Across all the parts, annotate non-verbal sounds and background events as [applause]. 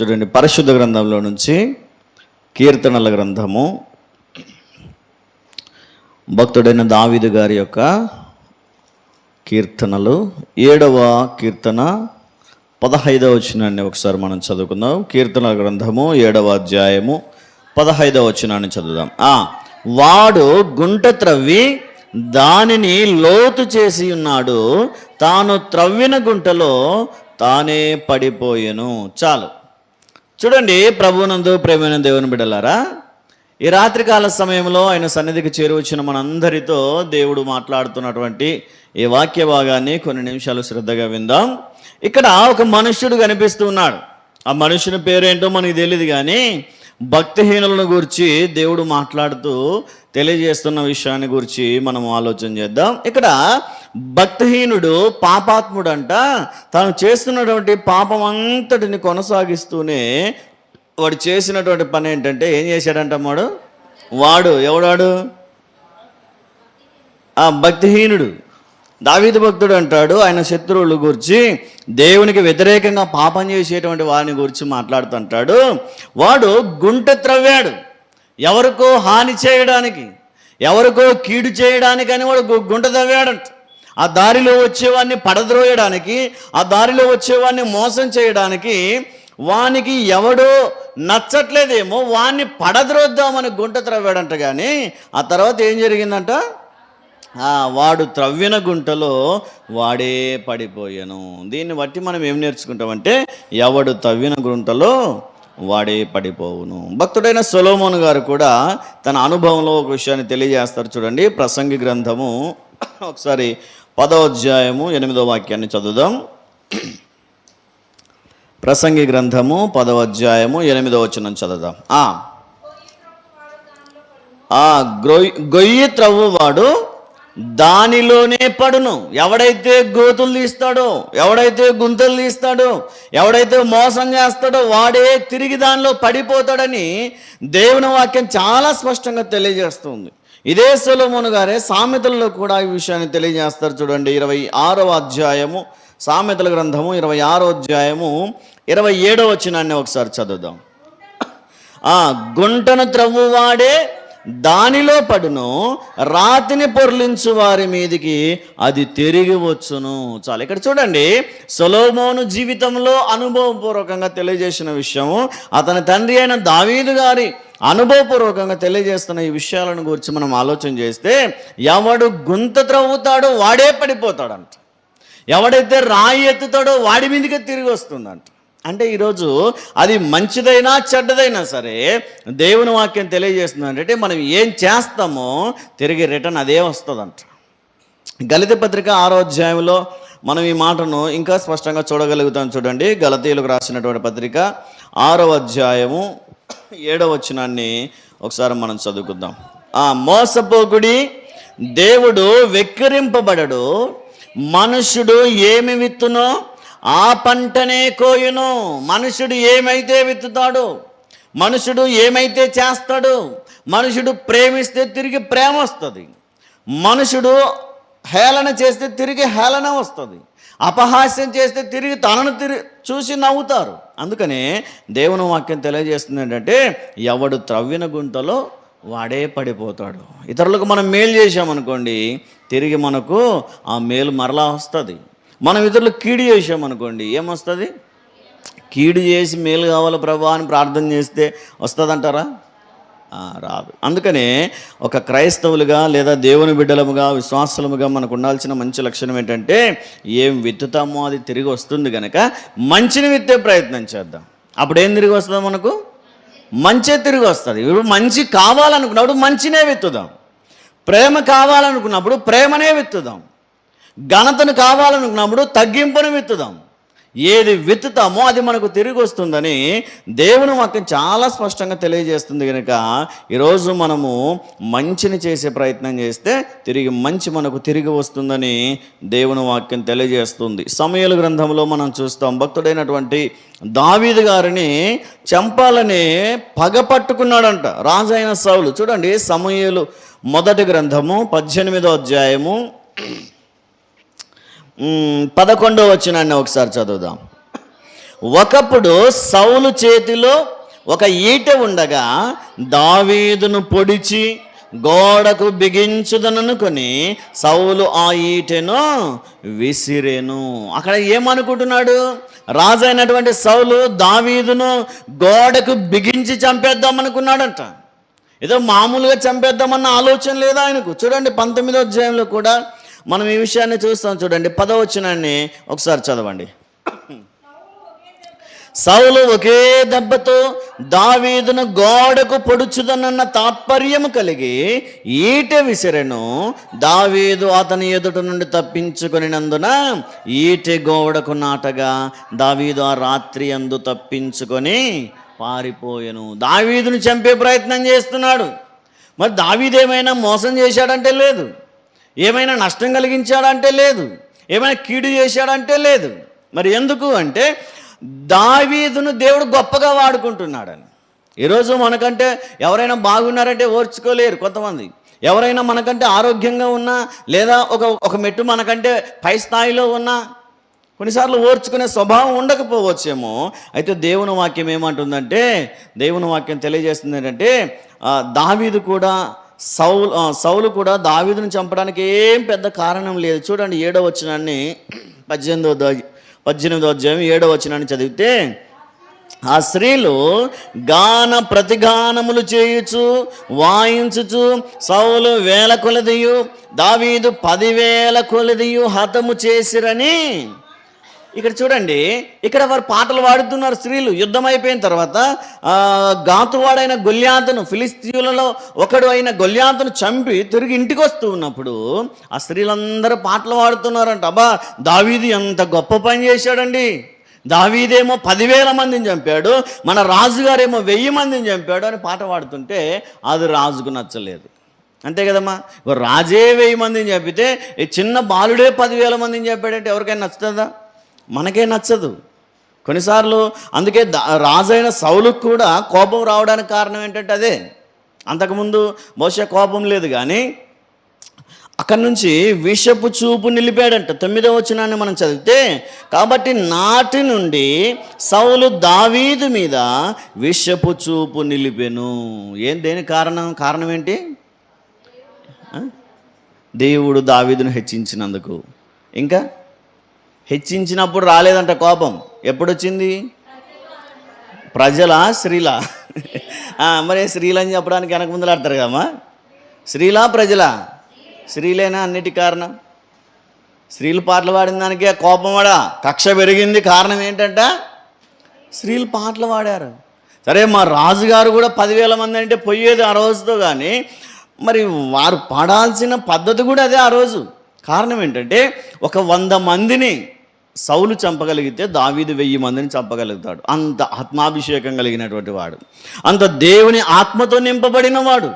చూడండి పరిశుద్ధ గ్రంథంలో నుంచి కీర్తనల గ్రంథము. భక్తుడైన దావీదు గారి యొక్క కీర్తనలు. ఏడవ కీర్తన పదహైదవ వచనాన్ని ఒకసారి మనం చదువుకుందాం. కీర్తనల గ్రంథము ఏడవ అధ్యాయము పదహైదవ వచనాన్ని చదువుదాం. ఆ వాడు గుంట త్రవ్వి దానిని లోతు చేసి ఉన్నాడు. తాను త్రవ్విన గుంటలో తానే పడిపోయెను. చాలు. చూడండి ప్రభునందు ప్రేమైన దేవుని బిడలారా ఈ రాత్రికాల సమయంలో ఆయన సన్నిధికి చేరువచ్చిన మనందరితో దేవుడు మాట్లాడుతున్నటువంటి ఈ వాక్య భాగాన్ని కొన్ని నిమిషాలు శ్రద్ధగా విందాం. ఇక్కడ ఒక మనుష్యుడు కనిపిస్తూ ఉన్నాడు. ఆ మనుషుని పేరేంటో మనకి తెలియదు కానీ భక్తిహీనులను గురించి దేవుడు మాట్లాడుతూ తెలియజేస్తున్న విషయాన్ని గురించి మనం ఆలోచన చేద్దాం. ఇక్కడ భక్తిహీనుడు పాపాత్ముడు అంట తాను చేస్తున్నటువంటి పాపం అంతటిని కొనసాగిస్తూనే వాడు చేసినటువంటి పని ఏంటంటే ఏం చేశాడంట వాడు వాడు ఎవడాడు? ఆ భక్తిహీనుడు. దావీదు భక్తుడు అంటాడు ఆయన శత్రువులు గురించి దేవునికి వ్యతిరేకంగా పాపం చేసేటువంటి వారిని గురించి మాట్లాడుతుంటాడు. వాడు గుంట త్రవ్వాడు. ఎవరికో హాని చేయడానికి ఎవరికో కీడు చేయడానికి అని వాడు గు- గుంట తవ్వాడంట ఆ దారిలో వచ్చేవాడిని పడద్రోయడానికి ఆ దారిలో వచ్చేవాడిని మోసం చేయడానికి వానికి ఎవడో నచ్చట్లేదేమో వాణ్ణి పడద్రోద్దామని గుంట త్రవ్వాడంట కానీ ఆ తర్వాత ఏం జరిగిందంట? వాడు త్రవ్విన గుంటలో వాడే పడిపోయాను. దీన్ని బట్టి మనం ఏం నేర్చుకుంటామంటే ఎవడు తవ్విన గుంటలో వాడే పడిపోవును. భక్తుడైన సొలోమోన్ గారు కూడా తన అనుభవంలో ఒక విషయాన్ని తెలియజేస్తారు చూడండి. ప్రసంగి గ్రంథము [coughs] ఒకసారి పదో అధ్యాయము ఎనిమిదో వాక్యాన్ని చదువుదాం. [coughs] ప్రసంగి గ్రంథము పదవ అధ్యాయము ఎనిమిదో వచనం చదువుదాం. ఆ. ఆ గ్రొయ్ గొయ్యి త్రవ్వువాడు దానిలోనే పడును. ఎవడైతే గోతులు తీస్తాడో ఎవడైతే గుంతలు తీస్తాడో ఎవడైతే మోసం చేస్తాడో వాడే తిరిగి దానిలో పడిపోతాడని దేవుని వాక్యం చాలా స్పష్టంగా తెలియజేస్తుంది. ఇదే సొలమును గారే సామెతల్లో కూడా ఈ విషయాన్ని తెలియజేస్తారు చూడండి. ఇరవై ఆరవ అధ్యాయము సామెతల గ్రంథము ఇరవై ఆరో అధ్యాయము ఇరవై ఏడవ వచనాన్ని ఒకసారి చదువుదాం. గుంటను త్రవ్వువాడే దానిలో పడును రాతిని పొర్లించు వారి మీదికి అది తిరిగి వచ్చును. చాలు ఇక్కడ చూడండి సొలోమోను జీవితంలో అనుభవపూర్వకంగా తెలియజేసిన విషయము అతని తండ్రి అయిన దావీదు గారి అనుభవపూర్వకంగా తెలియజేస్తున్న ఈ విషయాలను గురించి మనం ఆలోచన చేస్తే ఎవడు గుంత త్రవ్వుతాడో వాడే పడిపోతాడంట. ఎవడైతే రాయి ఎత్తుతాడో వాడి మీదకే తిరిగి వస్తుందంట. అంటే ఈరోజు అది మంచిదైనా చెడ్డదైనా సరే దేవుని వాక్యం తెలియజేస్తుంది అంటే మనం ఏం చేస్తామో తిరిగి రిటర్న్ అదే వస్తుందంట. గలిత పత్రిక ఆరో అధ్యాయంలో మనం ఈ మాటను ఇంకా స్పష్టంగా చూడగలుగుతాం చూడండి. గలతీయులకు రాసినటువంటి పత్రిక ఆరో అధ్యాయము ఏడవ వచనాన్ని ఒకసారి మనం చదువుకుందాం. ఆ మోసపోకుడి దేవుడు వెక్కిరింపబడడు మనుషుడు ఏమి విత్తునో ఆ పంటనే కోయును. మనుషుడు ఏమైతే విత్తుతాడు మనుషుడు ఏమైతే చేస్తాడు మనుషుడు ప్రేమిస్తే తిరిగి ప్రేమ వస్తుంది. మనుషుడు హేళన చేస్తే తిరిగి హేళన వస్తుంది. అపహాస్యం చేస్తే తిరిగి తనను తిరిగి చూసి నవ్వుతారు. అందుకనే దేవుని వాక్యం తెలియజేస్తుంది ఏంటంటే ఎవడు త్రవ్విన గుంటలో వాడే పడిపోతాడు. ఇతరులకు మనం మేలు చేశామనుకోండి తిరిగి మనకు ఆ మేలు మరలా వస్తుంది. మనం ఇతరులు కీడు చేసామనుకోండి ఏమొస్తుంది? కీడు చేసి మేలు కావాలి ప్రభా అని ప్రార్థన చేస్తే వస్తుందంటారా? రాదు. అందుకనే ఒక క్రైస్తవులుగా లేదా దేవుని బిడ్డలముగా విశ్వాసముగా మనకు ఉండాల్సిన మంచి లక్షణం ఏంటంటే ఏం విత్తుతామో అది తిరిగి వస్తుంది కనుక మంచిని విత్తే ప్రయత్నం చేద్దాం. అప్పుడు ఏం తిరిగి వస్తుందో మనకు? మంచే తిరిగి వస్తుంది. ఇప్పుడు మంచి కావాలనుకున్నప్పుడు మంచినే విత్తుదాం. ప్రేమ కావాలనుకున్నప్పుడు ప్రేమనే విత్తుదాం. ఘనతను కావాలనుకున్నప్పుడు తగ్గింపును విత్తుదాం. ఏది విత్తుతామో అది మనకు తిరిగి వస్తుందని దేవుని వాక్యం చాలా స్పష్టంగా తెలియజేస్తుంది కనుక ఈరోజు మనము మంచిని చేసే ప్రయత్నం చేస్తే తిరిగి మంచి మనకు తిరిగి వస్తుందని దేవుని వాక్యం తెలియజేస్తుంది. సమయలు గ్రంథంలో మనం చూస్తాం భక్తుడైనటువంటి దావీదు గారిని చంపాలని పగ పట్టుకున్నాడంట రాజైన సౌలు. చూడండి సమయలు మొదటి గ్రంథము పద్దెనిమిదో అధ్యాయము. పదకొండో వచ్చినాన్ని ఒకసారి చదువుదాం. ఒకప్పుడు సౌలు చేతిలో ఒక ఈట ఉండగా దావీదును పొడిచి గోడకు బిగించుదననుకొని సౌలు ఆ ఈటెను విసిరేను. అక్కడ ఏమనుకుంటున్నాడు? రాజు అయినటువంటి సౌలు దావీదును గోడకు బిగించి చంపేద్దాం అనుకున్నాడంట ఏదో మామూలుగా చంపేద్దామన్న ఆలోచన లేదా ఆయనకు? చూడండి పంతొమ్మిదో అధ్యాయంలో కూడా మనం ఈ విషయాన్ని చూస్తాం చూడండి పదవచనాన్ని ఒకసారి చదవండి. సౌలు ఒకే దెబ్బతో దావీదును గోడకు పొడుచుదనన్న తాత్పర్యము కలిగి ఈట విసిరెను. దావీదు అతని ఎదుట నుండి తప్పించుకొనినందున ఈటె గోడకు నాటగా దావీదు ఆ రాత్రి అందు తప్పించుకొని పారిపోయెను. దావీదును చంపే ప్రయత్నం చేస్తున్నాడు. మరి దావీదేమైనా మోసం చేశాడంటే లేదు. ఏమైనా నష్టం కలిగించాడంటే లేదు. ఏమైనా కీడు చేశాడంటే లేదు. మరి ఎందుకు అంటే దావీదును దేవుడు గొప్పగా వాడుకుంటున్నాడని. ఈరోజు మనకంటే ఎవరైనా బాగున్నారంటే ఓర్చుకోలేరు కొంతమంది. ఎవరైనా మనకంటే ఆరోగ్యంగా ఉన్నా లేదా ఒక ఒక మెట్టు మనకంటే పై స్థాయిలో ఉన్నా కొన్నిసార్లు ఓర్చుకునే స్వభావం ఉండకపోవచ్చేమో. అయితే దేవుని వాక్యం ఏమంటుందంటే దేవుని వాక్యం తెలియజేస్తుంది ఏంటంటే దావీదు కూడా సౌలు సౌలు కూడా దావీదును చంపడానికి ఏం పెద్ద కారణం లేదు. చూడండి ఏడో వచనాన్ని పద్దెనిమిదో పద్దెనిమిదో అధ్యాయం ఏడో వచనాన్ని చదివితే ఆ స్త్రీలు గాన ప్రతిగానములు చేయుచు వాయించుచు సౌలు వేల కొలదియు దావీదు పదివేల కొలదియు హతము చేసిరని ఇక్కడ చూడండి ఇక్కడ వారు పాటలు పాడుతున్నారు స్త్రీలు. యుద్ధం అయిపోయిన తర్వాత గాతువాడైన గొల్యాంతను ఫిలిస్తీన్లలో ఒకడు అయిన గొల్యాంతను చంపి తిరిగి ఇంటికి వస్తూ ఉన్నప్పుడు ఆ స్త్రీలందరూ పాటలు పాడుతున్నారంట అబ్బా దావీది ఎంత గొప్ప పని చేశాడండి. దావీదేమో పదివేల మందిని చంపాడు మన రాజుగారేమో వెయ్యి మందిని చంపాడు అని పాట పాడుతుంటే అది రాజుకు నచ్చలేదు. అంతే కదమ్మా? రాజే వెయ్యి మందిని చంపితే చిన్న బాలుడే పదివేల మందిని చెప్పాడంటే ఎవరికైనా నచ్చుతుందా? మనకే నచ్చదు. కొన్నిసార్లు అందుకే రాజైన సౌలుకు కూడా కోపం రావడానికి కారణం ఏంటంటే అదే. అంతకుముందు బహుశా కోపం లేదు కానీ అక్కడి నుంచి విషపు చూపు నిలిపాడంట. తొమ్మిదో వచనాన్ని మనం చదివితే కాబట్టి నాటి నుండి సౌలు దావీదు మీద విషపు చూపు నిలిపెను. ఏం దేని కారణం? కారణం ఏంటి? దేవుడు దావీదును హెచ్చించినందుకు. ఇంకా? హెచ్చించినప్పుడు రాలేదంట కోపం. ఎప్పుడు వచ్చింది ప్రజల స్త్రీల? మరి స్త్రీలని చెప్పడానికి వెనక ముందులు కదమ్మా స్త్రీలా ప్రజల? స్త్రీలేనా అన్నిటి కారణం? స్త్రీలు పాటలు పాడిన దానికే కోపం వాడా కక్ష పెరిగింది కారణం ఏంటంట? స్త్రీలు పాటలు పాడారు. సరే మా రాజుగారు కూడా పదివేల మంది అంటే పోయేది ఆ రోజుతో కానీ మరి వారు పాడాల్సిన పద్ధతి కూడా అదే ఆ రోజు. కారణం ఏంటంటే ఒక వంద మందిని సౌలు చంపగలిగితే దావీదు వెయ్యి మందిని చంపగలుగుతాడు. అంత ఆత్మాభిషేకం కలిగినటువంటి వాడు. అంత దేవుని ఆత్మతో నింపబడిన వాడు.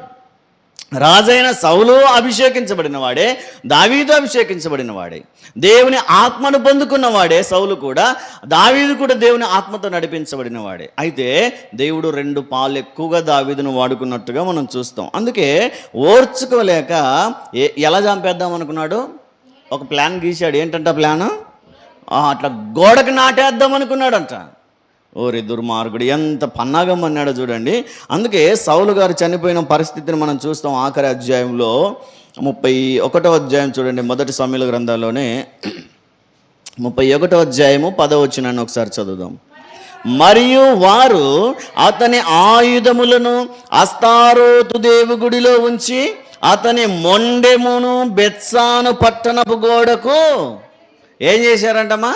రాజైన సౌలు అభిషేకించబడిన వాడే దావీదు అభిషేకించబడిన వాడే. దేవుని ఆత్మను పొందుకున్న వాడే సౌలు కూడా దావీదు కూడా దేవుని ఆత్మతో నడిపించబడిన వాడే. అయితే దేవుడు రెండు పాలు ఎక్కువగా దావీదును వాడుకున్నట్టుగా మనం చూస్తాం. అందుకే ఓర్చుకోలేక ఎలా చంపేద్దాం అనుకున్నాడు? ఒక ప్లాన్ గీశాడు. ఏంటంటే ప్లాను? అట్లా గోడకు నాటేద్దాం అనుకున్నాడంట. ఓరి దుర్మార్గుడు ఎంత పన్నాగం అన్నాడో చూడండి. అందుకే సౌలు గారు చనిపోయిన పరిస్థితిని మనం చూస్తాం ఆఖరి అధ్యాయంలో. ముప్పై ఒకటో అధ్యాయం చూడండి మొదటి సమీల గ్రంథంలోనే ముప్పై ఒకటో అధ్యాయము పదవచనాన్ని ఒకసారి చదువుదాం. మరియు వారు అతని ఆయుధములను అస్తారోతు దేవుగుడిలో ఉంచి అతని మొండెమును బెత్సాను పట్టణపు గోడకు ఏం చేశారంటమ్మా?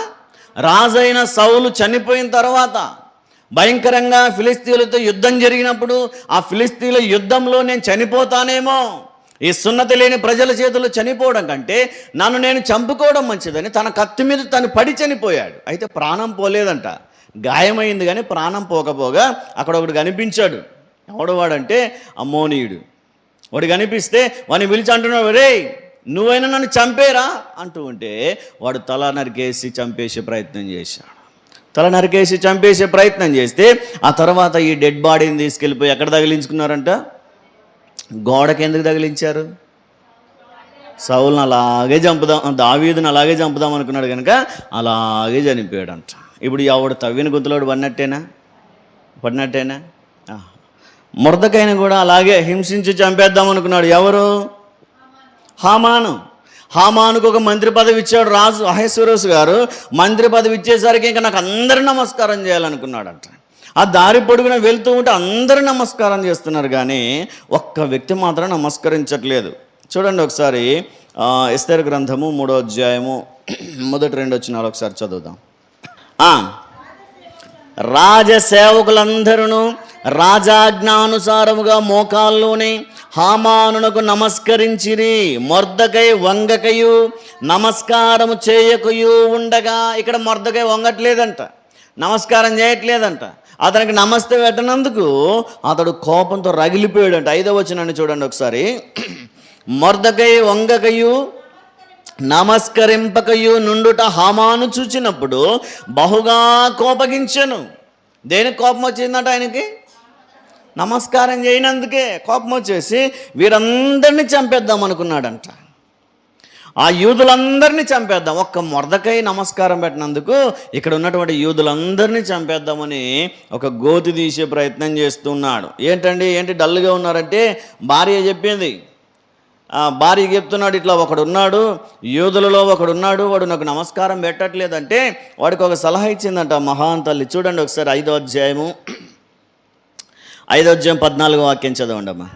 రాజైన సౌలు చనిపోయిన తర్వాత భయంకరంగా ఫిలిస్తీన్లతో యుద్ధం జరిగినప్పుడు ఆ ఫిలిస్తీన్ల యుద్ధంలో నేను చనిపోతానేమో. ఈ సున్నతి లేని ప్రజల చేతుల్లో చనిపోవడం కంటే నన్ను నేను చంపుకోవడం మంచిదని తన కత్తి మీద తను పడి చనిపోయాడు. అయితే ప్రాణం పోలేదంట. గాయమైంది కానీ ప్రాణం పోకపోగా అక్కడ ఒకడు కనిపించాడు. ఎవడవాడంటే అమ్మోనీయుడు. వాడు కనిపిస్తే వాడిని పిలిచి అంటున్నాడు రే నువ్వైనా నన్ను చంపేరా అంటూ ఉంటే వాడు తల నరికేసి చంపేసే ప్రయత్నం చేశాడు. తల నరికేసి చంపేసే ప్రయత్నం చేస్తే ఆ తర్వాత ఈ డెడ్ బాడీని తీసుకెళ్ళిపోయి ఎక్కడ తగిలించుకున్నారంట? గోడకి ఎందుకు తగిలించారు? సౌల్ని అలాగే చంపుదాం దావీదుని అలాగే చంపుదాం అనుకున్నాడు కనుక అలాగే చనిపోయాడంట. ఇప్పుడు ఎవడు తవ్విన గుంతలోడు పడినట్టేనా? పడినట్టేనా? మురదకైనా మురదకైన కూడా అలాగే హింసించి చంపేద్దాం అనుకున్నాడు ఎవరు? హామాను. హామానుకు ఒక మంత్రి పదవి ఇచ్చాడు రాజు అహేశ్వరస్ గారు. మంత్రి పదవి ఇచ్చేసరికి ఇంకా నాకు అందరు నమస్కారం చేయాలనుకున్నాడంట. ఆ దారి పొడుగున వెళ్తూ ఉంటే అందరు నమస్కారం చేస్తున్నారు కానీ ఒక్క వ్యక్తి మాత్రం నమస్కరించట్లేదు. చూడండి ఒకసారి ఆ, ఎస్తేర్ గ్రంథము మూడో అధ్యాయము [clears throat] మొదటి రెండు వచ్చినాలు ఒకసారి చదువుదాం. రాజసేవకులందరూ రాజాజ్ఞానుసారముగా మోకాల్లోని హామానునకు నమస్కరించిరి మొర్దకై వంగకయు నమస్కారము చేయకయు ఉండగా ఇక్కడ మొర్దకై వంగట్లేదంట నమస్కారం చేయట్లేదంట. అతనికి నమస్తే పెట్టనందుకు అతడు కోపంతో రగిలిపోయాడంట. ఐదో వచ్చినండి చూడండి ఒకసారి. మొర్దకై వంగకయు నమస్కరింపకయు నుండుట హామాను చూచినప్పుడు బహుగా కోపగించను. దేనికి కోపం వచ్చిందట ఆయనకి? నమస్కారం చేయనందుకే కోపం వచ్చేసి వీరందరినీ చంపేద్దాం అనుకున్నాడంట. ఆ యూదులందరినీ చంపేద్దాం. ఒక్క మొరదకై నమస్కారం పెట్టినందుకు ఇక్కడ ఉన్నటువంటి యూదులందరినీ చంపేద్దామని ఒక గోతి తీసే ప్రయత్నం చేస్తున్నాడు. ఏంటండి? ఏంటి డల్గా ఉన్నారంటే భార్య చెప్పింది. భార్య చెప్తున్నాడు ఇట్లా ఒకడు ఉన్నాడు యూదులలో ఒకడు ఉన్నాడు వాడు నాకు నమస్కారం పెట్టట్లేదంటే వాడికి ఒక సలహా ఇచ్చిందంట మహాన్ తల్లి. చూడండి ఒకసారి ఐదో అధ్యాయము. ఐదో అధ్యాయం పద్నాలుగో వాక్యం చదవండమ్మా.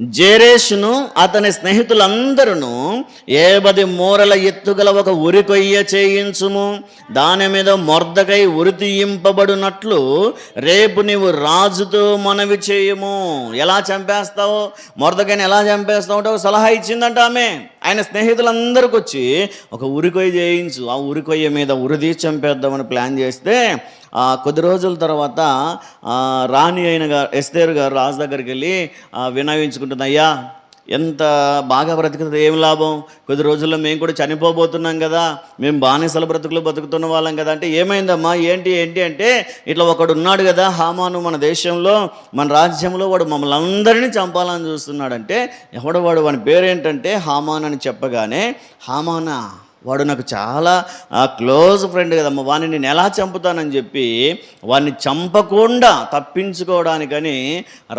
జేరేషును అతని స్నేహితులందరూ ఏబది మూరల ఎత్తుగల ఒక ఉరికొయ్య చేయించుము. దాని మీద మొర్దకై ఉరితీయింపబడినట్లు రేపు నీవు రాజుతో మనవి చేయము. ఎలా చంపేస్తావు? మొర్దకైని ఎలా చంపేస్తావు? అంటే ఒక సలహా ఇచ్చిందంట ఆమె. ఆయన స్నేహితులందరికి వచ్చి ఒక ఉరికొయ్య చేయించు ఆ ఉరికొయ్య మీద ఉరిది చంపేద్దామని ప్లాన్ చేస్తే ఆ, కొద్ది రోజుల తర్వాత రాణి అయిన గారు ఎస్తేరు గారు రాజు దగ్గరికి వెళ్ళి ఆ, వినవించుకుంటుంది అయ్యా ఎంత బాగా బ్రతికితే ఏం లాభం? కొద్ది రోజుల్లో మేము కూడా చనిపోబోతున్నాం కదా. మేము బానిసల బ్రతుకులు బతుకుతున్న వాళ్ళం కదా అంటే ఏమైందమ్మా? ఏంటి ఏంటి అంటే ఇట్లా ఒకడు ఉన్నాడు కదా హామాను మన దేశంలో మన రాజ్యంలో వాడు మమ్మల్ని అందరినీ చంపాలని చూస్తున్నాడంటే ఎవడవాడు వాని పేరేంటంటే హామాన్ అని చెప్పగానే హామానా. వాడు నాకు చాలా క్లోజ్ ఫ్రెండ్ కదమ్మా వాడిని నేను ఎలా చంపుతానని చెప్పి వాడిని చంపకుండా తప్పించుకోవడానికని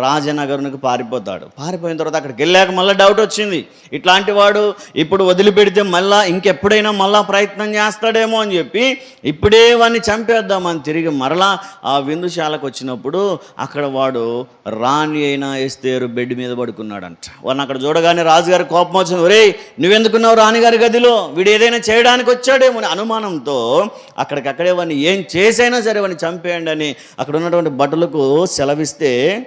రాజనగరునికి పారిపోతాడు. పారిపోయిన తర్వాత అక్కడికి వెళ్ళాక మళ్ళీ డౌట్ వచ్చింది. ఇట్లాంటి వాడు ఇప్పుడు వదిలిపెడితే మళ్ళా ఇంకెప్పుడైనా మళ్ళా ప్రయత్నం చేస్తాడేమో అని చెప్పి ఇప్పుడే వాడిని చంపేద్దామని తిరిగి మరలా ఆ విందుశాలకు వచ్చినప్పుడు అక్కడ వాడు రాణి అయినా ఎస్తేరు బెడ్ మీద పడుకున్నాడంట. వాడిని అక్కడ చూడగానే రాజుగారి కోపం వచ్చింది. ఒరేయ్ నువ్వెందుకున్నావు రాణిగారి గదిలో? వీడు ఏదైనా చేయడానికి వచ్చాడేమో అని అనుమానంతో అక్కడికక్కడే వాడిని ఏం చేసైనా సరే వాడిని చంపేయండి అని అక్కడ ఉన్నటువంటి భటులకు సెలవిస్తే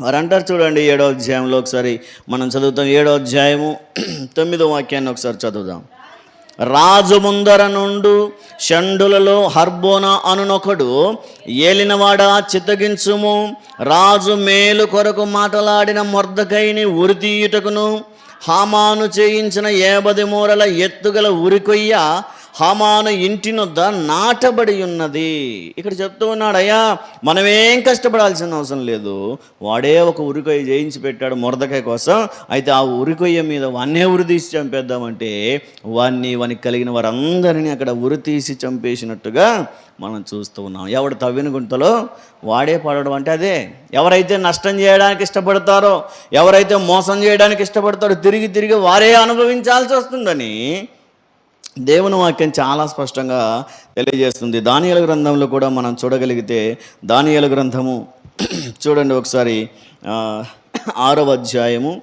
వారు అంటారు చూడండి ఏడో అధ్యాయంలో ఒకసారి మనం చదువుతాం ఏడో అధ్యాయము తొమ్మిదో వాక్యాన్ని ఒకసారి చదువుదాం. రాజు ముందర నుండు షండులలో హర్బోన అనునొకడు ఏలినవాడ చిత్తగించుము. రాజు మేలు కొరకు మాటలాడిన మొర్దకైని ఉరితీయుటకును హామాను చేయించిన ఏబది మూరల ఎత్తుగల ఉరికొయ్య హామాను ఇంటినొద్ద నాటబడి ఉన్నది. ఇక్కడ చెప్తూ ఉన్నాడు అయ్యా మనమేం కష్టపడాల్సిన అవసరం లేదు. వాడే ఒక ఉరికొయ్య చేయించి పెట్టాడు మురదకాయ కోసం. అయితే ఆ ఉరికొయ్య మీద వాన్నే ఉరి తీసి చంపేద్దామంటే వాన్ని వానికి కలిగిన వారందరినీ అక్కడ ఉరి తీసి చంపేసినట్టుగా మనం చూస్తూ ఉన్నాం. ఎవడు తవ్విన గుంతలో వాడే పడడం అంటే అదే. ఎవరైతే నష్టం చేయడానికి ఇష్టపడతారో ఎవరైతే మోసం చేయడానికి ఇష్టపడతారో తిరిగి తిరిగి వారే అనుభవించాల్సి వస్తుందని దేవుని వాక్యం చాలా స్పష్టంగా తెలియజేస్తుంది. దానియల గ్రంథంలో కూడా మనం చూడగలిగితే దానియల గ్రంథము [clears throat] చూడండి ఒకసారి ఆరవ అధ్యాయము.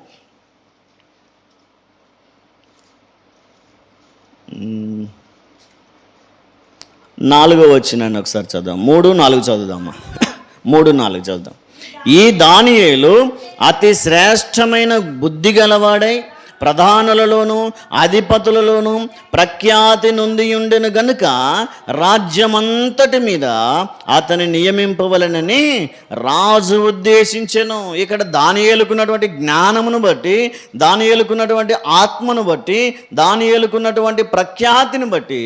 నాలుగో వచ్చినాన్ని ఒకసారి చదుదాం. మూడు నాలుగు చదువుదామా? [clears throat] మూడు నాలుగు చదువుదాం. ఈ దానియేలు అతి శ్రేష్టమైన బుద్ధి గలవాడై ప్రధానులలోనూ అధిపతులలోనూ ప్రఖ్యాతి నొంది ఉండెను గనుక రాజ్యమంతటి మీద అతని నియమింపవలనని రాజు ఉద్దేశించెను. ఇక్కడ దానియేలుకున్నటువంటి జ్ఞానమును బట్టి దానియేలుకున్నటువంటి ఆత్మను బట్టి దానియేలుకున్నటువంటి ప్రఖ్యాతిని బట్టి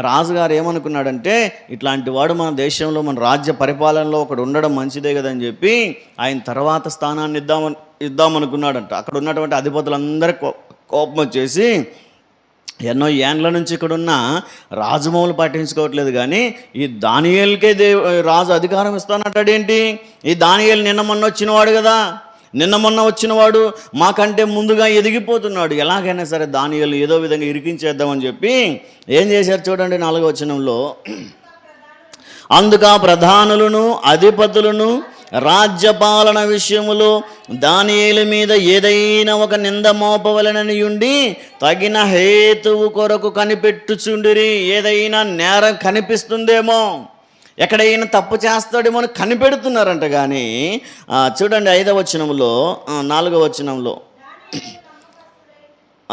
రాజుగారు ఏమనుకున్నాడంటే ఇట్లాంటి వాడు మన దేశంలో మన రాజ్య పరిపాలనలో ఒకడు ఉండడం మంచిదే కదని చెప్పి ఆయన తర్వాత స్థానాన్ని ఇద్దామని ఇద్దామనుకున్నాడంట. అక్కడ ఉన్నటువంటి అధిపతులందరి కో కోపం వచ్చేసి ఎన్నో ఏండ్ల నుంచి ఇక్కడ ఉన్న రాజమౌలు పాటించుకోవట్లేదు కానీ ఈ దానియేలకే దేవు రాజు అధికారం ఇస్తానంటాడేంటి? ఈ దానియేలు నిన్న మొన్న వచ్చినవాడు కదా. నిన్న మొన్న వచ్చినవాడు మాకంటే ముందుగా ఎదిగిపోతున్నాడు. ఎలాగైనా సరే దానియలు ఏదో విధంగా ఇరికించేద్దామని చెప్పి ఏం చేశారు చూడండి నాలుగో వచనంలో. [clears throat] అందుక ప్రధానులను అధిపతులను రాజ్యపాలన విషయములో దానియేలు మీద ఏదైనా ఒక నింద మోపవలనని ఉండి తగిన హేతువు కొరకు కనిపెట్టుచుండిరి. ఏదైనా నేరం కనిపిస్తుందేమో? ఎక్కడైనా తప్పు చేస్తాడేమో అని కనిపెడుతున్నారంట కానీ చూడండి ఐదవ వచనంలో నాలుగవ వచనంలో.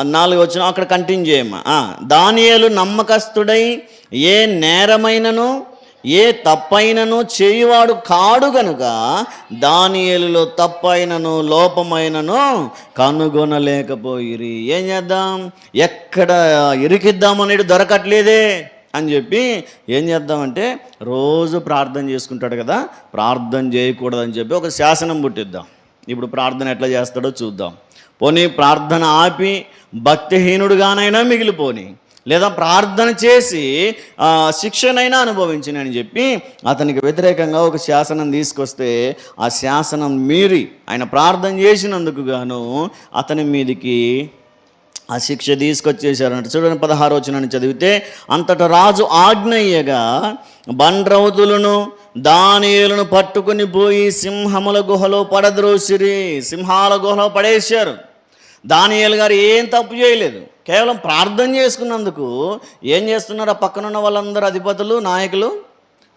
నాలుగు వచ్చిన అక్కడ కంటిన్యూ చేయమ్మా. ఆ, నమ్మకస్తుడై ఏ నేరమైనను ఏ తప్పైనను చేయువాడు కాడు గనుక దానియలులో తప్పైనను లోపమైనను కనుగొనలేకపోయిరి. ఏం చేద్దాం? ఎక్కడ ఇరికిద్దామనేది దొరకట్లేదే అని చెప్పి ఏం చేద్దామంటే రోజు ప్రార్థన చేసుకుంటాడు కదా ప్రార్థన చేయకూడదని చెప్పి ఒక శాసనం పుట్టిద్దాం. ఇప్పుడు ప్రార్థన ఎట్లా చేస్తాడో చూద్దాం. పోనీ ప్రార్థన ఆపి భక్తిహీనుడుగానైనా మిగిలిపోని లేదా ప్రార్థన చేసి శిక్షనైనా అనుభవించినని చెప్పి అతనికి వ్యతిరేకంగా ఒక శాసనం తీసుకొస్తే ఆ శాసనం మీరి ఆయన ప్రార్థన చేసినందుకు గాను అతని మీదికి ఆ శిక్ష తీసుకొచ్చేసారంట చూడండి పదహారు చదివితే అంతట రాజు ఆజ్ఞయ్యగా బండ్రౌతులను దానియులను పట్టుకుని పోయి సింహముల గుహలో పడద్రోసిరి సింహాల గుహలో పడేశారు. దానియలు గారు ఏం తప్పు చేయలేదు. కేవలం ప్రార్థన చేసుకున్నందుకు ఏం చేస్తున్నారు? ఆ పక్కనున్న వాళ్ళందరూ అధిపతులు నాయకులు?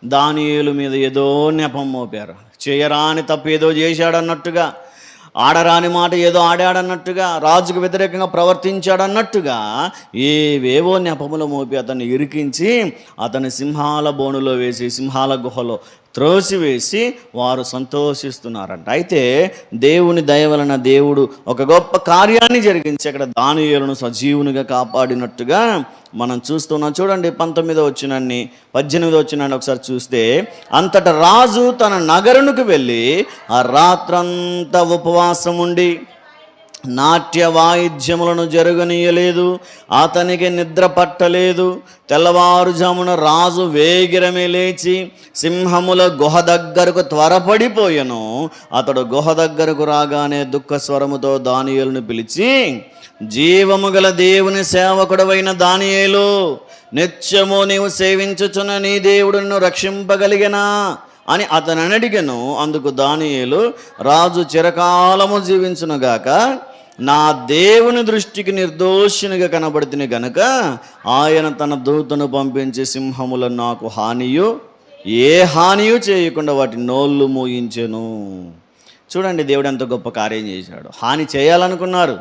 దానియులు మీద ఏదో నెపం మోపారు. చేయరాని తప్పు ఏదో చేశాడన్నట్టుగా ఆడరాని మాట ఏదో ఆడాడన్నట్టుగా రాజుకు వ్యతిరేకంగా ప్రవర్తించాడన్నట్టుగా ఏవేవో నెపములు మోపి అతన్ని ఇరికించి అతని సింహాల బోనులో వేసి సింహాల గుహలో త్రోసివేసి వారు సంతోషిస్తున్నారంట. అయితే దేవుని దయ వలన దేవుడు ఒక గొప్ప కార్యాన్ని జరిగించి అక్కడ దానియులను సజీవునిగా కాపాడినట్టుగా మనం చూస్తున్నాం. చూడండి పంతొమ్మిదో వచ్చినాన్ని పద్దెనిమిదో వచ్చినాన్ని ఒకసారి చూస్తే అంతట రాజు తన నగరునికి వెళ్ళి ఆ రాత్రంతా ఉపవాసం ఉండి నాట్య వాయిద్యములను జరగనీయలేదు అతనికి నిద్ర పట్టలేదు. తెల్లవారుజామున రాజు వేగిరమే లేచి సింహముల గుహ దగ్గరకు త్వరపడిపోయను. అతడు గుహ దగ్గరకు రాగానే దుఃఖ స్వరముతో దానియేలును పిలిచి జీవము గల దేవుని సేవకుడవైన దానియేలు నిత్యము నీవు సేవించుచున్న నీ దేవుడును రక్షింపగలిగినా? అని అతను అడిగను. అందుకు దానియేలు రాజు చిరకాలము జీవించునుగాక నా దేవుని దృష్టికి నిర్దోషినిగా కనబడుతుంది గనక ఆయన తన దూతను పంపించే సింహములను నాకు హానియు ఏ హానియు చేయకుండా వాటి నోళ్ళు మూయించెను. చూడండి దేవుడు ఎంత గొప్ప కార్యం చేశాడు. హాని చేయాలనుకున్నారు.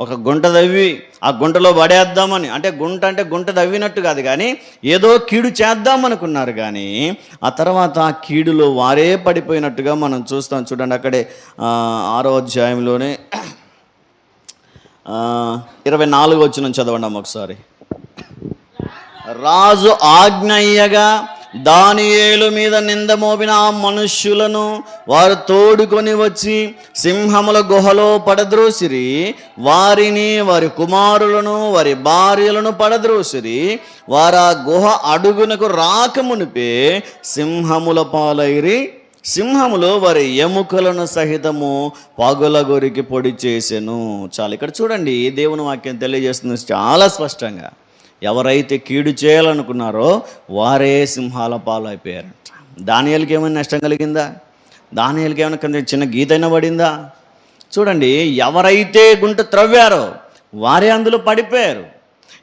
ఒక గుంట తవ్వి ఆ గుంటలో పడేద్దామని అంటే గుంట అంటే గుంట తవ్వినట్టు కాదు కానీ ఏదో కీడు చేద్దామనుకున్నారు కానీ ఆ తర్వాత ఆ కీడులో వారే పడిపోయినట్టుగా మనం చూస్తాం. చూడండి అక్కడే ఆరో అధ్యాయంలోనే ఇరవై నాలుగు వచ్చిన చదవండి ఒకసారి. రాజు ఆజ్ఞయ్యగా దానియేలు మీద నింద మోపిన ఆ మనుష్యులను వారు తోడుకొని వచ్చి సింహముల గుహలో పడద్రోసిరి వారిని వారి కుమారులను వారి భార్యలను పడద్రోసిరి వారు ఆ గుహ అడుగునకు రాకమునిపే సింహముల పాలైరి సింహములో వారి ఎముకలను సహితము పగులగొరికి పొడి చేసెను. చాలు ఇక్కడ చూడండి దేవుని వాక్యం తెలియజేస్తుంది చాలా స్పష్టంగా. ఎవరైతే కీడు చేయాలనుకున్నారో వారే సింహాల పాలైపోయారంట దానియాలకి ఏమైనా నష్టం కలిగిందా? దానియాలకి ఏమైనా కొంచెం చిన్న గీతైనా పడిందా? చూడండి ఎవరైతే గుంట త్రవ్వారో వారే అందులో పడిపోయారు.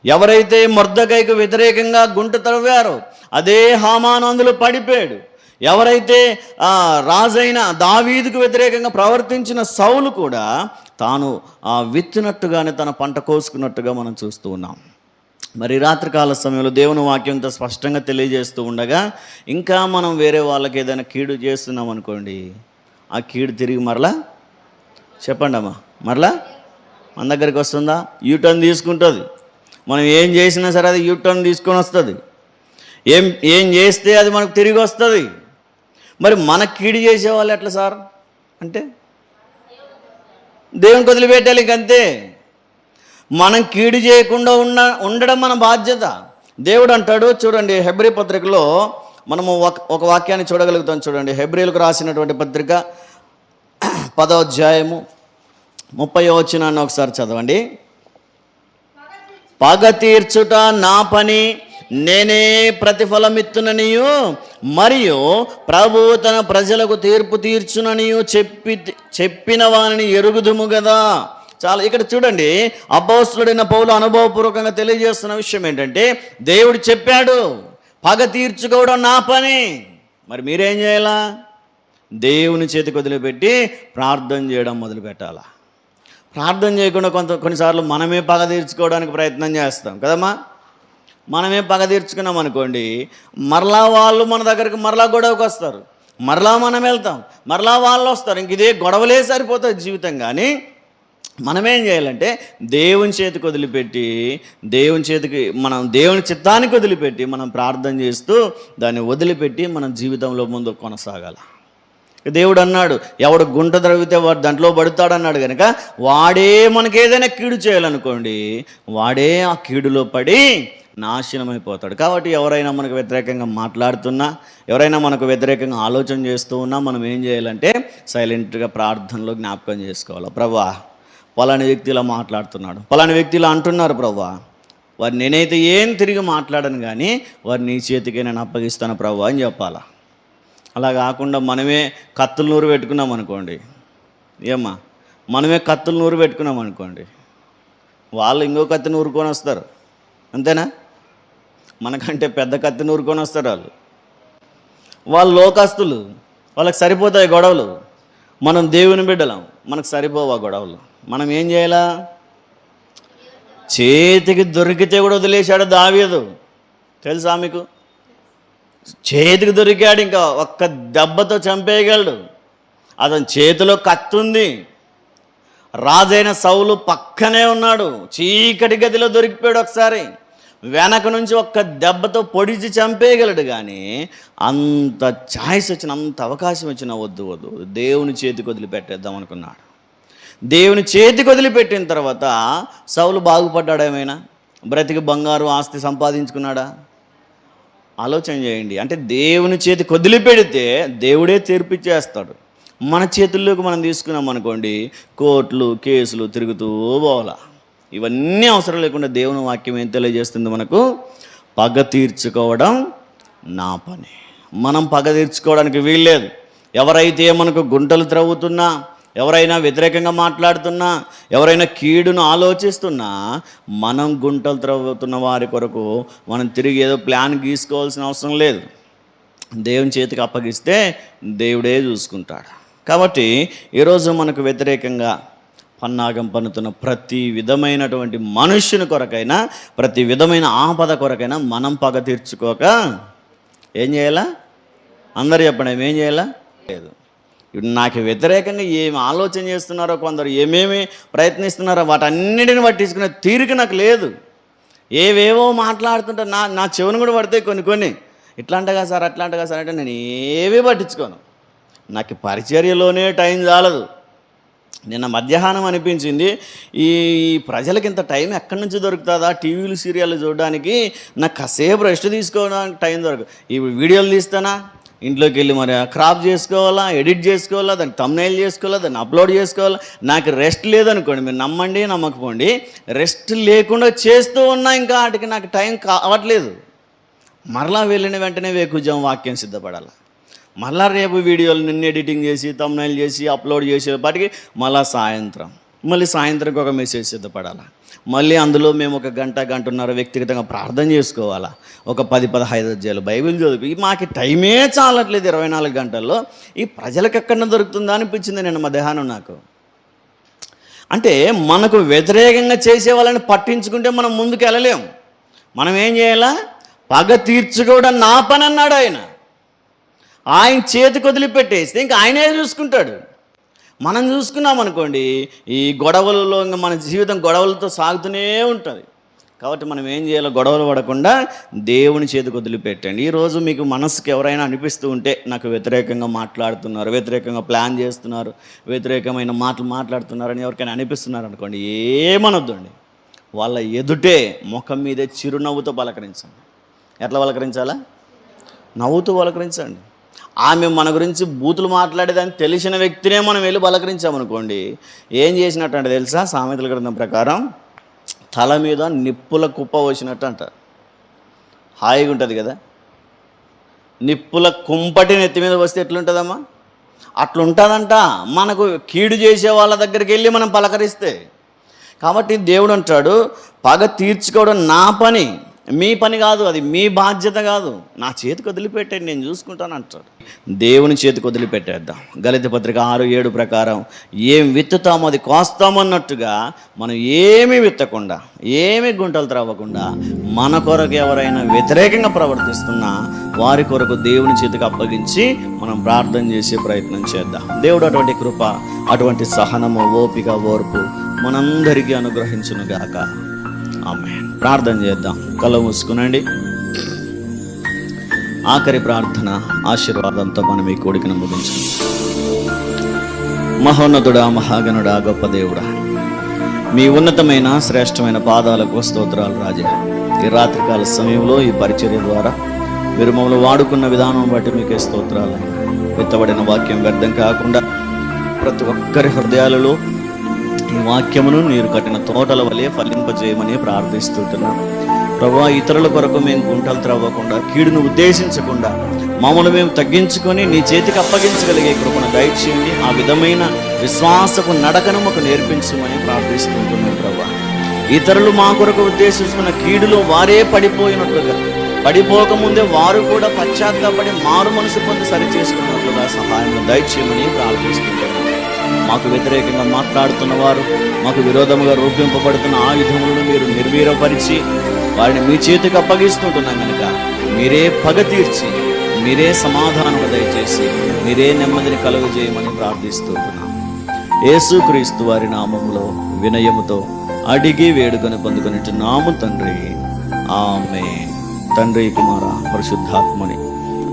ఎవరైతే మొర్దకైకు వ్యతిరేకంగా గుంట త్రవ్వారో అదే హామాను అందులో పడిపోయాడు. ఎవరైతే ఆ, రాజైన దావీదుకు వ్యతిరేకంగా ప్రవర్తించిన సౌలు కూడా తాను ఆ విత్తినట్టుగానే తన పంట కోసుకున్నట్టుగా మనం చూస్తూ ఉన్నాం. మరి రాత్రికాల సమయంలో దేవుని వాక్యం ఇంత స్పష్టంగా తెలియజేస్తూ ఉండగా ఇంకా మనం వేరే వాళ్ళకి ఏదైనా కీడు చేస్తున్నాం అనుకోండి ఆ కీడు తిరిగి మరలా? చెప్పండి అమ్మా మరలా? మన దగ్గరికి వస్తుందా? యూటర్న్ తీసుకుంటుంది. మనం ఏం చేసినా సరే అది యూటర్న్ తీసుకొని వస్తుంది. ఏం ఏం చేస్తే అది మనకు తిరిగి వస్తుంది. మరి మన కీడు చేసేవాళ్ళు ఎట్లా సార్? అంటే దేవునికి వదిలిపెట్టాలి ఇంకంతే. మనం కీడు చేయకుండా ఉన్న ఉండడం మన బాధ్యత. దేవుడు అంటాడు చూడండి హెబ్రి పత్రికలో మనము ఒక ఒక వాక్యాన్ని చూడగలుగుతాం చూడండి. హెబ్రిలకు రాసినటువంటి పత్రిక పదో అధ్యాయము ముప్పై వచ్చినాన్ని ఒకసారి చదవండి. పగ తీర్చుట నా పని నేనే ప్రతిఫలమిత్తుననియు మరియు ప్రభు తన ప్రజలకు తీర్పు తీర్చుననియు చెప్పి చెప్పిన వాని ఎరుగుదుము కదా చాలా ఇక్కడ చూడండి అపోస్తుడైన పౌలు అనుభవపూర్వకంగా తెలియజేస్తున్న విషయం ఏంటంటే దేవుడు చెప్పాడు పగ తీర్చుకోవడం నా పని. మరి మీరేం చేయాలా? దేవుని చేతికి వదిలిపెట్టి ప్రార్థన చేయడం మొదలుపెట్టాలా ప్రార్థన చేయకుండా కొంత కొన్నిసార్లు మనమే పగ తీర్చుకోవడానికి ప్రయత్నం చేస్తాం కదమ్మా? మనమే పగ తీర్చుకున్నాం అనుకోండి మరలా వాళ్ళు మన దగ్గరికి మరలా గొడవకు వస్తారు. మరలా మనం వెళ్తాం మరలా వాళ్ళు వస్తారు. ఇంక ఇదే గొడవలే సరిపోతుంది జీవితం కానీ మనమేం చేయాలంటే దేవుని చేతికి వదిలిపెట్టి దేవుని చేతికి మనం దేవుని చిత్తానికి వదిలిపెట్టి మనం ప్రార్థన చేస్తూ దాన్ని వదిలిపెట్టి మనం జీవితంలో ముందు కొనసాగాలి. దేవుడు అన్నాడు ఎవడు గుంట ద్రవితే వాడు దాంట్లో పడుతాడు అన్నాడు కనుక వాడే మనకి ఏదైనా కీడు చేయాలనుకోండి వాడే ఆ కీడులో పడి నాశనమైపోతాడు. కాబట్టి ఎవరైనా మనకు వ్యతిరేకంగా మాట్లాడుతున్నా ఎవరైనా మనకు వ్యతిరేకంగా ఆలోచన చేస్తూ ఉన్నా మనం ఏం చేయాలంటే సైలెంట్గా ప్రార్థనలో జ్ఞాపకం చేసుకోవాలి. ప్రభా పలాని వ్యక్తి ఇలా మాట్లాడుతున్నాడు. పలాని వ్యక్తి ఇలా అంటున్నారు ప్రభా. వారు నేనైతే ఏం తిరిగి మాట్లాడను కానీ వారు నీ చేతికే నేను అప్పగిస్తాను ప్రభా అని చెప్పాలా? అలా కాకుండా మనమే కత్తులు నూరు పెట్టుకున్నాం అనుకోండి. ఏమ్మా? మనమే కత్తులు నూరు పెట్టుకున్నాం అనుకోండి. వాళ్ళు ఇంకో కత్తి నూరుకొని వస్తారు. అంతేనా? మనకంటే పెద్ద కత్తి నూరుకొని వస్తారు వాళ్ళు. వాళ్ళు లోకాస్తులు వాళ్ళకి సరిపోతాయి గొడవలు. మనం దేవుని బిడ్డలం మనకు సరిపోవా గొడవలు. మనం ఏం చేయాలా? చేతికి దొరికితే కూడా వదిలేశాడు దావీదు. తెలుసా మీకు? చేతికి దొరికాడు ఇంకా ఒక్క దెబ్బతో చంపేయగలడు. అతని చేతిలో కత్తుంది రాజైన సౌలు పక్కనే ఉన్నాడు. చీకటి గదిలో దొరికిపోయాడు ఒకసారి. వెనక నుంచి ఒక్క దెబ్బతో పొడిచి చంపేయగలడు కానీ అంత ఛాయిస్ వచ్చిన అంత అవకాశం వచ్చిన వద్దు వద్దు దేవుని చేతికి వదిలిపెట్టేద్దాం అనుకున్నాడు. దేవుని చేతికి వదిలిపెట్టిన తర్వాత సౌలు బాగుపడ్డాడు ఏమైనా? బ్రతికి బంగారు ఆస్తి సంపాదించుకున్నాడా? ఆలోచన చేయండి. అంటే దేవుని చేతికి వదిలిపెడితే దేవుడే తీర్పిచ్చేస్తాడు. మన చేతుల్లోకి మనం తీసుకున్నాం అనుకోండి కోర్టులు కేసులు తిరుగుతూ పోవాలా? ఇవన్నీ అవసరం లేకుండా దేవుని వాక్యం ఏం తెలియజేస్తుంది మనకు? పగ తీర్చుకోవడం నా పని. మనం పగ తీర్చుకోవడానికి వీల్లేదు. ఎవరైతే మనకు గుంటలు త్రవ్వుతున్నా ఎవరైనా వ్యతిరేకంగా మాట్లాడుతున్నా ఎవరైనా కీడును ఆలోచిస్తున్నా మనం గుంటలు త్రవ్వుతున్న వారి కొరకు మనం తిరిగి ఏదో ప్లాన్ గీసుకోవాల్సిన అవసరం లేదు. దేవుని చేతికి అప్పగిస్తే దేవుడే చూసుకుంటాడు. కాబట్టి ఈరోజు మనకు వ్యతిరేకంగా పన్నాగం పన్నుతున్న ప్రతి విధమైనటువంటి మనుష్యుని కొరకైనా ప్రతి విధమైన ఆపద కొరకైనా మనం పగ తీర్చుకోక ఏం చేయాలా? అందరు చెప్పండి ఏం చేయాలా? లేదు. ఇప్పుడు నాకు వ్యతిరేకంగా ఏమి ఆలోచన చేస్తున్నారో కొందరు ఏమేమి ప్రయత్నిస్తున్నారో వాటన్నిటిని పట్టించుకునే తీరిక నాకు లేదు. ఏవేవో మాట్లాడుతుంటే నా నా చెవును కూడా పడతాయి కొన్ని కొన్ని. ఇట్లాంటగా సార్ అట్లాంటగా సార్ అంటే నేను ఏవీ పట్టించుకోను. నాకు పరిచర్యలోనే టైం చాలదు. నిన్న మధ్యాహ్నం అనిపించింది ఈ ప్రజలకి ఇంత టైం ఎక్కడి నుంచి దొరుకుతుందా? టీవీలు సీరియల్ చూడడానికి నాకు కాసేపు రెస్ట్ తీసుకోవడానికి టైం దొరకదు. ఈ వీడియోలు తీస్తానా? ఇంట్లోకి వెళ్ళి మరి క్రాప్ చేసుకోవాలా? ఎడిట్ చేసుకోవాలా? దాన్ని తమ్నైల్ చేసుకోవాలా? దాన్ని అప్లోడ్ చేసుకోవాలా? నాకు రెస్ట్ లేదనుకోండి మీరు నమ్మండి నమ్మకపోండి రెస్ట్ లేకుండా చేస్తూ ఉన్నా ఇంకా వాటికి నాకు టైం కావట్లేదు. మరలా వెళ్ళిన వెంటనే వేకుజం వాక్యం సిద్ధపడాలి? మళ్ళా రేపు వీడియోలు నిన్న ఎడిటింగ్ చేసి తమ్నైల్ చేసి అప్లోడ్ చేసేపాటికి మళ్ళా సాయంత్రం. మళ్ళీ సాయంత్రంకి ఒక మెసేజ్ సిద్ధపడాలా? మళ్ళీ అందులో మేము ఒక గంట గంటన్నర వ్యక్తిగతంగా ప్రార్థన చేసుకోవాలా? ఒక పది పదహైదు అధ్యాయులు బైబిల్ చదివి మాకు టైమే చాలట్లేదు ఇరవై నాలుగు గంటల్లో. ఈ ప్రజలకు ఎక్కడన్నా దొరుకుతుందా అనిపించింది నేను మధ్యాహ్నం నాకు. అంటే మనకు వ్యతిరేకంగా చేసే వాళ్ళని పట్టించుకుంటే మనం ముందుకు వెళ్ళలేం మనం ఏం చేయాలా? పగ తీర్చుకోవడం నా పని అన్నాడు ఆయన. ఆయన చేతికి వదిలిపెట్టేస్తే ఇంకా ఆయనే చూసుకుంటాడు. మనం చూసుకున్నాం అనుకోండి ఈ గొడవలలో ఇంకా మన జీవితం గొడవలతో సాగుతూనే ఉంటుంది. కాబట్టి మనం ఏం చేయాలో గొడవలు పడకుండా దేవుని చేతికి వదిలిపెట్టండి. ఈరోజు మీకు మనసుకు ఎవరైనా అనిపిస్తూ ఉంటే నాకు వ్యతిరేకంగా మాట్లాడుతున్నారు వ్యతిరేకంగా ప్లాన్ చేస్తున్నారు వ్యతిరేకమైన మాటలు మాట్లాడుతున్నారని ఎవరికైనా అనిపిస్తున్నారు అనుకోండి ఏమనొద్దండి. వాళ్ళ ఎదుటే ముఖం మీదే చిరునవ్వుతో పలకరించండి. ఎట్లా పలకరించాలా? నవ్వుతూ పలకరించండి. ఆమె మన గురించి బూతులు మాట్లాడేదని తెలిసిన వ్యక్తినే మనం వెళ్ళి పలకరించామనుకోండి ఏం చేసినట్టు అంటే తెలుసా? సామెతల గ్రంథం ప్రకారం తల మీద నిప్పుల కుప్ప వచ్చినట్టు అంట హాయిగా ఉంటుంది కదా? నిప్పుల కుంపటి నెత్తి మీద వస్తే ఎట్లుంటుందమ్మా? అట్లుంటుందంట. మనకు కీడు చేసే వాళ్ళ దగ్గరికి వెళ్ళి మనం పలకరిస్తే. కాబట్టి దేవుడు అంటాడు పగ తీర్చుకోవడం నా పని. మీ పని కాదు అది మీ బాధ్యత కాదు. నా చేతికి వదిలిపెట్టండి నేను చూసుకుంటాను అంటాడు. దేవుని చేతికి వదిలిపెట్టేద్దాం. గలిత పత్రిక ఆరు ఏడు ప్రకారం ఏం విత్తుతామో అది కోస్తామన్నట్టుగా మనం ఏమీ విత్తకుండా ఏమీ గుంటలు త్రవ్వకుండా మన కొరకు ఎవరైనా వ్యతిరేకంగా ప్రవర్తిస్తున్నా వారి కొరకు దేవుని చేతికి అప్పగించి మనం ప్రార్థన చేసే ప్రయత్నం చేద్దాం. దేవుడు అటువంటి కృప అటువంటి సహనము ఓపిక ఓర్పు మనందరికీ అనుగ్రహించునుగాక. ఆమె ప్రార్థన చేద్దాం. కళ్ళు మూసుకునండి. ఆఖరి ప్రార్థన ఆశీర్వాదంతో మనం ఈ కోడికను ముగించు మహోన్నతుడా మహాగణుడా గొప్ప దేవుడా మీ ఉన్నతమైన శ్రేష్టమైన పాదాలకు స్తోత్రాలు రాజా. ఈ రాత్రికాల సమయంలో ఈ పరిచర్య ద్వారా మీరు మమ్మల్ని వాడుకున్న విధానం బట్టి మీకే స్తోత్రాలు. విత్తబడిన వాక్యం వ్యర్థం కాకుండా ప్రతి ఒక్కరి హృదయాలలో ఈ వాక్యమును నీరు కట్టిన తోటల వలె ఫలింపజేయమని ప్రార్థిస్తుంటున్నాం ప్రభా ఇతరుల కొరకు మేము గుంటలు త్రవ్వకుండా కీడును ఉద్దేశించకుండా మమ్మల్ని మేము తగ్గించుకొని నీ చేతికి అప్పగించగలిగే కృపను దయచేయండి. ఆ విధమైన విశ్వాసపు నడకను మాకు నేర్పించమని ప్రార్థిస్తుంటున్నాం ప్రభా. ఇతరులు మా కొరకు ఉద్దేశించుకున్న కీడులో వారే పడిపోయినట్లుగా పడిపోకముందే వారు కూడా పశ్చాత్తాపడి మారు మనసు పొంది సరి చేసుకున్నట్లుగా సహాయం దయచేయమని ప్రార్థిస్తుంటున్నాం మాకు వ్యతిరేకంగా మాట్లాడుతున్న వారు మాకు విరోధముగా రూపింపబడుతున్న ఆయుధములను మీరు నిర్వీరపరిచి వారిని మీ చేతికి అప్పగిస్తుంటున్నాం కనుక మీరే పగ తీర్చి మీరే సమాధానం దయచేసి మీరే నెమ్మదిని కలుగజేయమని ప్రార్థిస్తుంటున్నాం. యేసుక్రీస్తు వారి నామములో వినయముతో అడిగి వేడుకొని పొందుకొని తండ్రి. ఆమె తండ్రి కుమార పరిశుద్ధాత్మని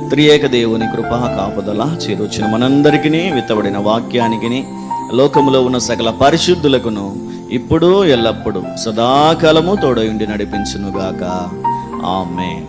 త్రియేక దేవుని కృపా కాపుదల చేరొచ్చిన మనందరికీ విత్తబడిన వాక్యానికి లోకములో ఉన్న సకల పరిశుద్ధులకును ఇప్పుడు ఎల్లప్పుడూ సదాకాలము తోడయుండి నడిపించునుగాక. ఆమె